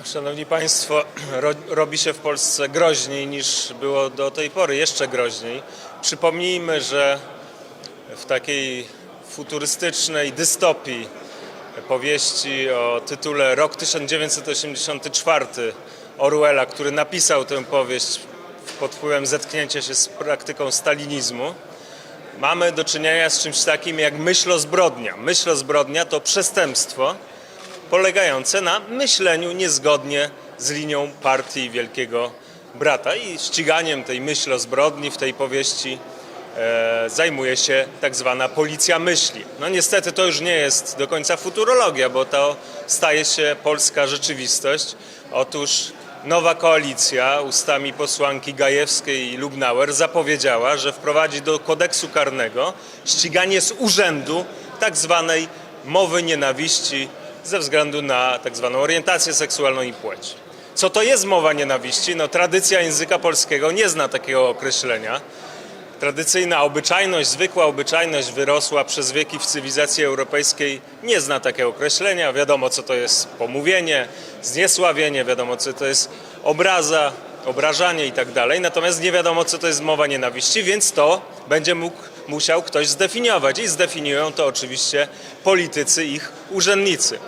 No, szanowni Państwo, ro, robi się w Polsce groźniej niż było do tej pory, jeszcze groźniej. Przypomnijmy, że w takiej futurystycznej dystopii powieści o tytule Rok 1984 Orwella, który napisał tę powieść pod wpływem zetknięcia się z praktyką stalinizmu, mamy do czynienia z czymś takim jak myślozbrodnia. Myślozbrodnia to przestępstwo, polegające na myśleniu niezgodnie z linią partii Wielkiego Brata. I ściganiem tej myśli o zbrodni w tej powieści e, zajmuje się tak zwana policja myśli. No niestety to już nie jest do końca futurologia, bo to staje się polska rzeczywistość. Otóż nowa koalicja ustami posłanki Gajewskiej i Lubnauer zapowiedziała, że wprowadzi do kodeksu karnego ściganie z urzędu tak zwanej mowy nienawiści ze względu na tak zwaną orientację seksualną i płeć. Co to jest mowa nienawiści? No, tradycja języka polskiego nie zna takiego określenia. Tradycyjna obyczajność, zwykła obyczajność wyrosła przez wieki w cywilizacji europejskiej nie zna takiego określenia. Wiadomo, co to jest pomówienie, zniesławienie, wiadomo, co to jest obraza, obrażanie i tak dalej. Natomiast nie wiadomo, co to jest mowa nienawiści, więc to będzie mógł, musiał ktoś zdefiniować. I zdefiniują to oczywiście politycy, ich urzędnicy.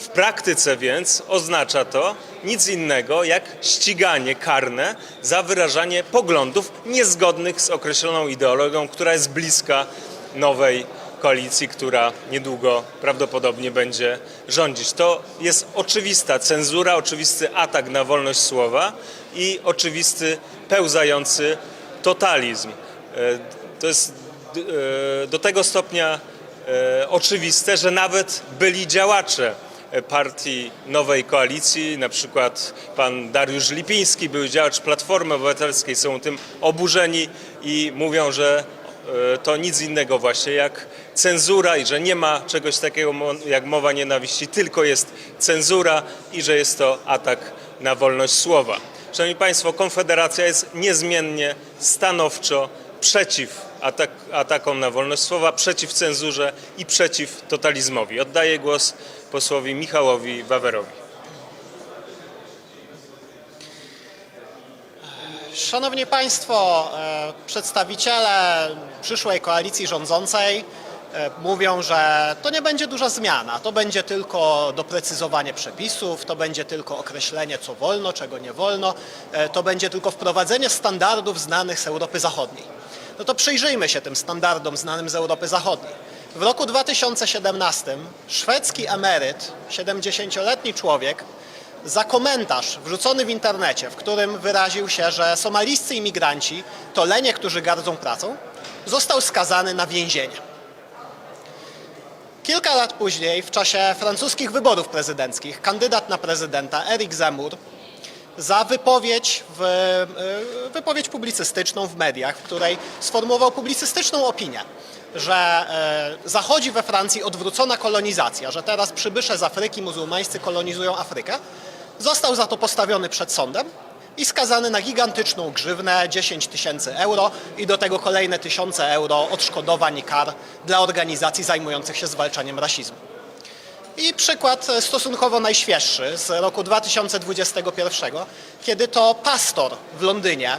W praktyce więc oznacza to nic innego jak ściganie karne za wyrażanie poglądów niezgodnych z określoną ideologią, która jest bliska nowej koalicji, która niedługo prawdopodobnie będzie rządzić. To jest oczywista cenzura, oczywisty atak na wolność słowa i oczywisty pełzający totalizm. E, To jest e, do tego stopnia e, oczywiste, że nawet byli działacze partii nowej koalicji, na przykład pan Dariusz Lipiński, był działacz Platformy Obywatelskiej, są tym oburzeni i mówią, że e, to nic innego właśnie jak cenzura i że nie ma czegoś takiego jak mowa nienawiści, tylko jest cenzura i że jest to atak na wolność słowa. Szanowni Państwo, Konfederacja jest niezmiennie, stanowczo przeciw atak, atakom na wolność słowa, przeciw cenzurze i przeciw totalizmowi. Oddaję głos posłowi Michałowi Wawerowi. Szanowni Państwo, e, przedstawiciele przyszłej koalicji rządzącej e, mówią, że to nie będzie duża zmiana, to będzie tylko doprecyzowanie przepisów, to będzie tylko określenie, co wolno, czego nie wolno, e, to będzie tylko wprowadzenie standardów znanych z Europy Zachodniej. No to przyjrzyjmy się tym standardom znanym z Europy Zachodniej. W roku 2017 szwedzki emeryt, 70-letni człowiek, za komentarz wrzucony w internecie, w którym wyraził się, że somalijscy imigranci to lenie, którzy gardzą pracą, został skazany na więzienie. Kilka lat później, w czasie francuskich wyborów prezydenckich, kandydat na prezydenta Eric Zemmour za wypowiedź, w, y, wypowiedź publicystyczną w mediach, w której sformułował publicystyczną opinię, że y, zachodzi we Francji odwrócona kolonizacja, że teraz przybysze z Afryki muzułmańscy kolonizują Afrykę, został za to postawiony przed sądem i skazany na gigantyczną grzywnę 10 tysięcy euro i do tego kolejne tysiące euro odszkodowań i kar dla organizacji zajmujących się zwalczaniem rasizmu. I przykład e, stosunkowo najświeższy z roku 2021, kiedy to pastor w Londynie,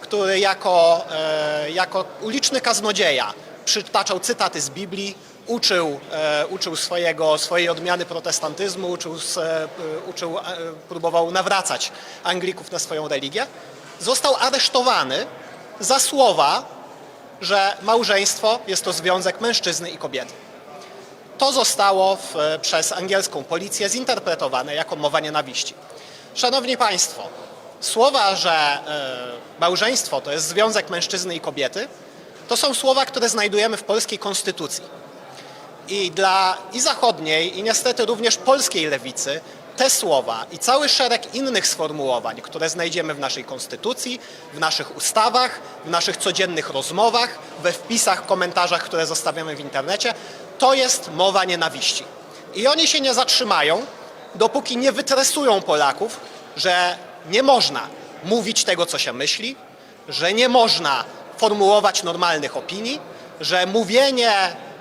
który jako, e, jako uliczny kaznodzieja przytaczał cytaty z Biblii, uczył, e, uczył swojego, swojej odmiany protestantyzmu, uczył, uczył, próbował nawracać Anglików na swoją religię, został aresztowany za słowa, że małżeństwo jest to związek mężczyzny i kobiety. To zostało w, przez angielską policję zinterpretowane jako mowa nienawiści. Szanowni Państwo, słowa, że e, małżeństwo to jest związek mężczyzny i kobiety, to są słowa, które znajdujemy w polskiej konstytucji. I dla i zachodniej, i niestety również polskiej lewicy te słowa i cały szereg innych sformułowań, które znajdziemy w naszej konstytucji, w naszych ustawach, w naszych codziennych rozmowach, we wpisach, komentarzach, które zostawiamy w internecie, to jest mowa nienawiści. I oni się nie zatrzymają, dopóki nie wytresują Polaków, że nie można mówić tego, co się myśli, że nie można formułować normalnych opinii, że mówienie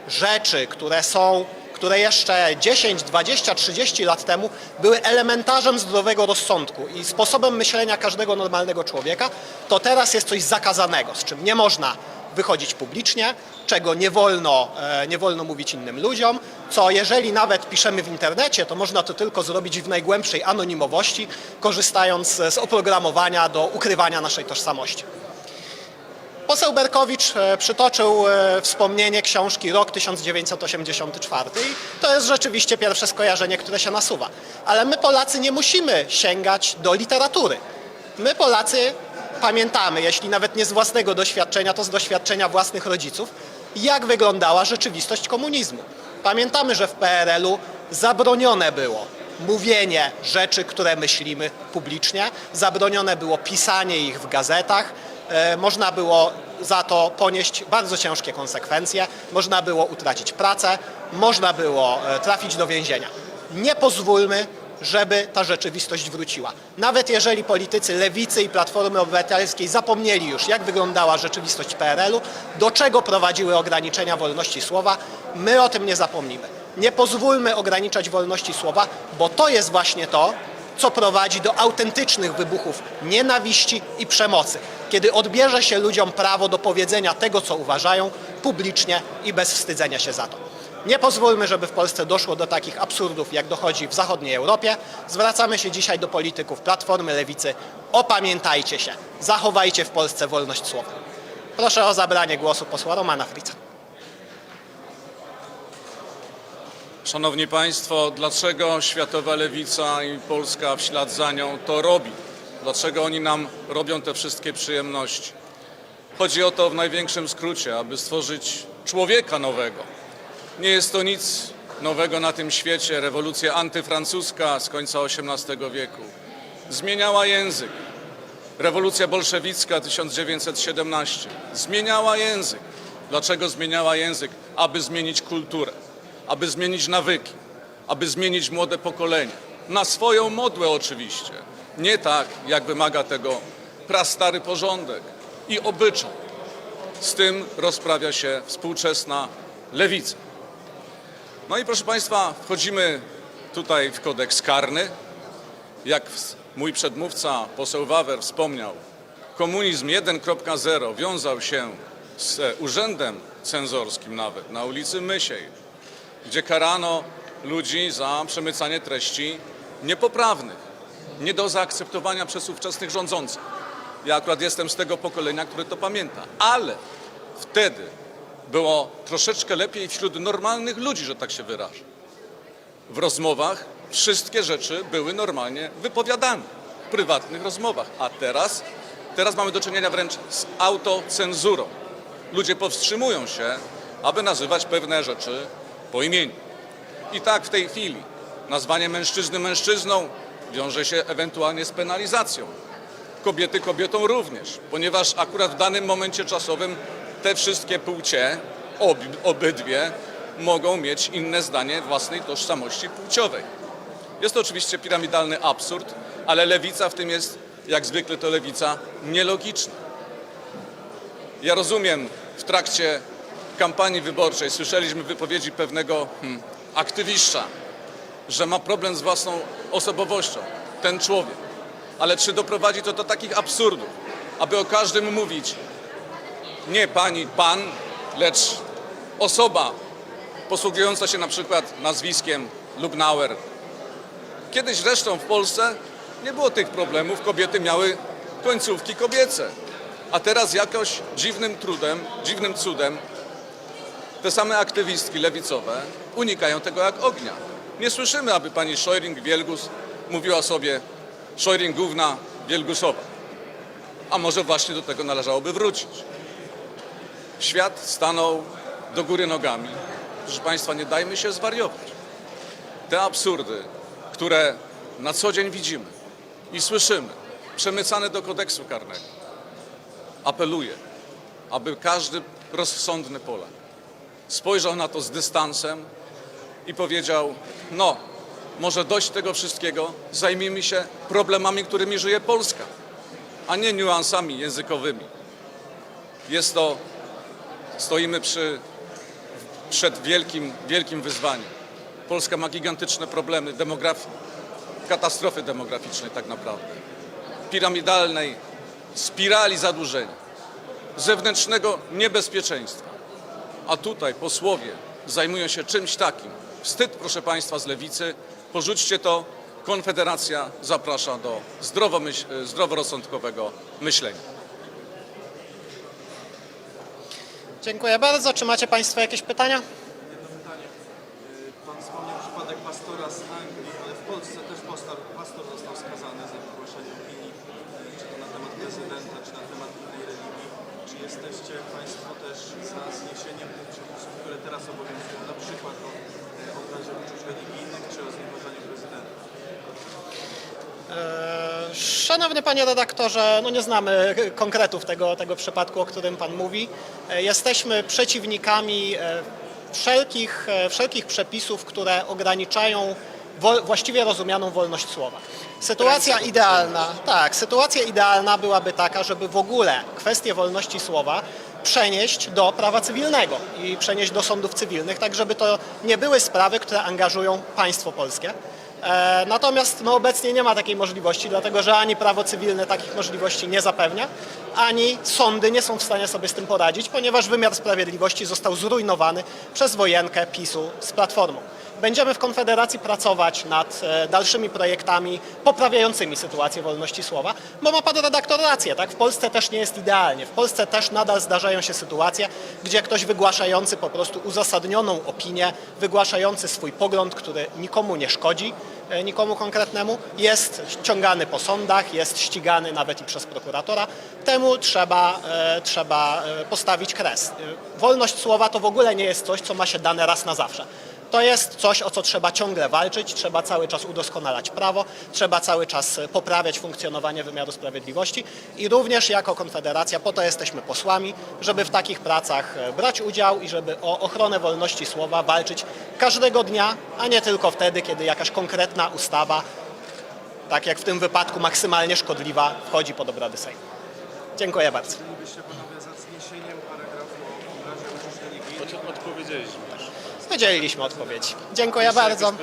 rzeczy, które są które jeszcze 10, 20, 30 lat temu były elementarzem zdrowego rozsądku i sposobem myślenia każdego normalnego człowieka, to teraz jest coś zakazanego, z czym nie można wychodzić publicznie, czego nie wolno, e, nie wolno mówić innym ludziom, co jeżeli nawet piszemy w internecie, to można to tylko zrobić w najgłębszej anonimowości, korzystając z oprogramowania do ukrywania naszej tożsamości. Poseł Berkowicz e, przytoczył e, wspomnienie książki Rok 1984 i to jest rzeczywiście pierwsze skojarzenie, które się nasuwa. Ale my Polacy nie musimy sięgać do literatury. My Polacy pamiętamy, jeśli nawet nie z własnego doświadczenia, to z doświadczenia własnych rodziców, jak wyglądała rzeczywistość komunizmu. Pamiętamy, że w PRL-u zabronione było mówienie rzeczy, które myślimy publicznie, zabronione było pisanie ich w gazetach, E, można było za to ponieść bardzo ciężkie konsekwencje, można było utracić pracę, można było e, trafić do więzienia. Nie pozwólmy, żeby ta rzeczywistość wróciła. Nawet jeżeli politycy Lewicy i Platformy Obywatelskiej zapomnieli już, jak wyglądała rzeczywistość PRL-u, do czego prowadziły ograniczenia wolności słowa, my o tym nie zapomnimy. Nie pozwólmy ograniczać wolności słowa, bo to jest właśnie to, co prowadzi do autentycznych wybuchów nienawiści i przemocy, kiedy odbierze się ludziom prawo do powiedzenia tego, co uważają, publicznie i bez wstydzenia się za to. Nie pozwólmy, żeby w Polsce doszło do takich absurdów, jak dochodzi w zachodniej Europie. Zwracamy się dzisiaj do polityków Platformy Lewicy. Opamiętajcie się, zachowajcie w Polsce wolność słowa. Proszę o zabranie głosu posła Romana Frica. Szanowni Państwo, dlaczego światowa lewica i Polska w ślad za nią to robi? Dlaczego oni nam robią te wszystkie przyjemności? Chodzi o to w największym skrócie, aby stworzyć człowieka nowego. Nie jest to nic nowego na tym świecie. Rewolucja antyfrancuska z końca XVIII wieku zmieniała język. Rewolucja bolszewicka 1917 zmieniała język. Dlaczego zmieniała język? Aby zmienić kulturę, aby zmienić nawyki, aby zmienić młode pokolenie. Na swoją modłę oczywiście. Nie tak, jak wymaga tego prastary porządek i obyczaj. Z tym rozprawia się współczesna lewica. No i proszę Państwa, wchodzimy tutaj w kodeks karny. Jak mój przedmówca, poseł Wawer, wspomniał, komunizm 1.0 wiązał się z urzędem cenzorskim nawet na ulicy Mysiej, gdzie karano ludzi za przemycanie treści niepoprawnych, nie do zaakceptowania przez ówczesnych rządzących. Ja akurat jestem z tego pokolenia, które to pamięta, ale wtedy było troszeczkę lepiej wśród normalnych ludzi, że tak się wyrażę. W rozmowach wszystkie rzeczy były normalnie wypowiadane w prywatnych rozmowach, a teraz, teraz mamy do czynienia wręcz z autocenzurą. Ludzie powstrzymują się, aby nazywać pewne rzeczy po imieniu. I tak w tej chwili nazwanie mężczyzny mężczyzną wiąże się ewentualnie z penalizacją. Kobiety kobietą również, ponieważ akurat w danym momencie czasowym te wszystkie płcie, ob, obydwie, mogą mieć inne zdanie własnej tożsamości płciowej. Jest to oczywiście piramidalny absurd, ale lewica w tym jest, jak zwykle to lewica, nielogiczna. Ja rozumiem, w trakcie kampanii wyborczej słyszeliśmy wypowiedzi pewnego hmm, że ma problem z własną osobowością, ten człowiek. Ale czy doprowadzi to do takich absurdów, aby o każdym mówić nie pani, pan, lecz osoba posługująca się na przykład nazwiskiem Lubnauer. Kiedyś zresztą w Polsce nie było tych problemów, kobiety miały końcówki kobiece. A teraz jakoś dziwnym trudem, dziwnym cudem te same aktywistki lewicowe unikają tego jak ognia. Nie słyszymy, aby pani Szojring-Wielgus mówiła sobie Szojring gówna, Wielgusowa. A może właśnie do tego należałoby wrócić. Świat stanął do góry nogami. Proszę Państwa, nie dajmy się zwariować. Te absurdy, które na co dzień widzimy i słyszymy, przemycane do kodeksu karnego, apeluję, aby każdy rozsądny Polak spojrzał na to z dystansem i powiedział: No, może dość tego wszystkiego, zajmijmy się problemami, którymi żyje Polska, a nie niuansami językowymi. Jest to, stoimy przy, przed wielkim, wielkim wyzwaniem. Polska ma gigantyczne problemy demografii, katastrofy demograficznej tak naprawdę, piramidalnej spirali zadłużenia, zewnętrznego niebezpieczeństwa. A tutaj posłowie zajmują się czymś takim. Wstyd, proszę Państwa z lewicy, porzućcie to. Konfederacja zaprasza do zdroworozsądkowego myślenia. Dziękuję bardzo. Czy macie Państwo jakieś pytania? Jedno pytanie. Y, Pan wspomniał przypadek pastora z Anglii, ale w Polsce też pastor, pastor został skazany za wygłaszanie opinii, y, czy to na temat prezydenta, czy na temat innej religii. Czy jesteście Państwo też za zniesieniem tych przepisów, które teraz obowiązują, na przykład o y, obrazie uczuć religijnych, czy o znieważaniu prezydenta? Eee, Szanowny panie redaktorze, no nie znamy konkretów tego, tego przypadku, o którym pan mówi. E, Jesteśmy przeciwnikami e, wszelkich, e, wszelkich przepisów, które ograniczają wo- właściwie rozumianą wolność słowa. Sytuacja idealna, tak, sytuacja idealna byłaby taka, żeby w ogóle kwestię wolności słowa przenieść do prawa cywilnego i przenieść do sądów cywilnych, tak żeby to nie były sprawy, które angażują państwo polskie. E, Natomiast no, obecnie nie ma takiej możliwości, dlatego że ani prawo cywilne takich możliwości nie zapewnia, ani sądy nie są w stanie sobie z tym poradzić, ponieważ wymiar sprawiedliwości został zrujnowany przez wojenkę PiSu z Platformą. Będziemy w Konfederacji pracować nad e, dalszymi projektami poprawiającymi sytuację wolności słowa, bo ma pan redaktor rację, tak? W Polsce też nie jest idealnie. W Polsce też nadal zdarzają się sytuacje, gdzie ktoś wygłaszający po prostu uzasadnioną opinię, wygłaszający swój pogląd, który nikomu nie szkodzi, e, nikomu konkretnemu, jest ściągany po sądach, jest ścigany nawet i przez prokuratora. Temu trzeba, e, trzeba postawić kres. Wolność słowa to w ogóle nie jest coś, co ma się dane raz na zawsze. To jest coś, o co trzeba ciągle walczyć, trzeba cały czas udoskonalać prawo, trzeba cały czas e, poprawiać funkcjonowanie wymiaru sprawiedliwości i również jako Konfederacja po to jesteśmy posłami, żeby w takich pracach e, brać udział i żeby o ochronę wolności słowa walczyć każdego dnia, a nie tylko wtedy, kiedy jakaś konkretna ustawa, tak jak w tym wypadku maksymalnie szkodliwa, wchodzi pod obrady Sejmu. Dziękuję bardzo. Byliście Panowie za zniesieniem paragrafu o obrazie uczuć religijnych? Odpowiedzieliśmy już. Wydzieliliśmy odpowiedź. Dziękuję bardzo.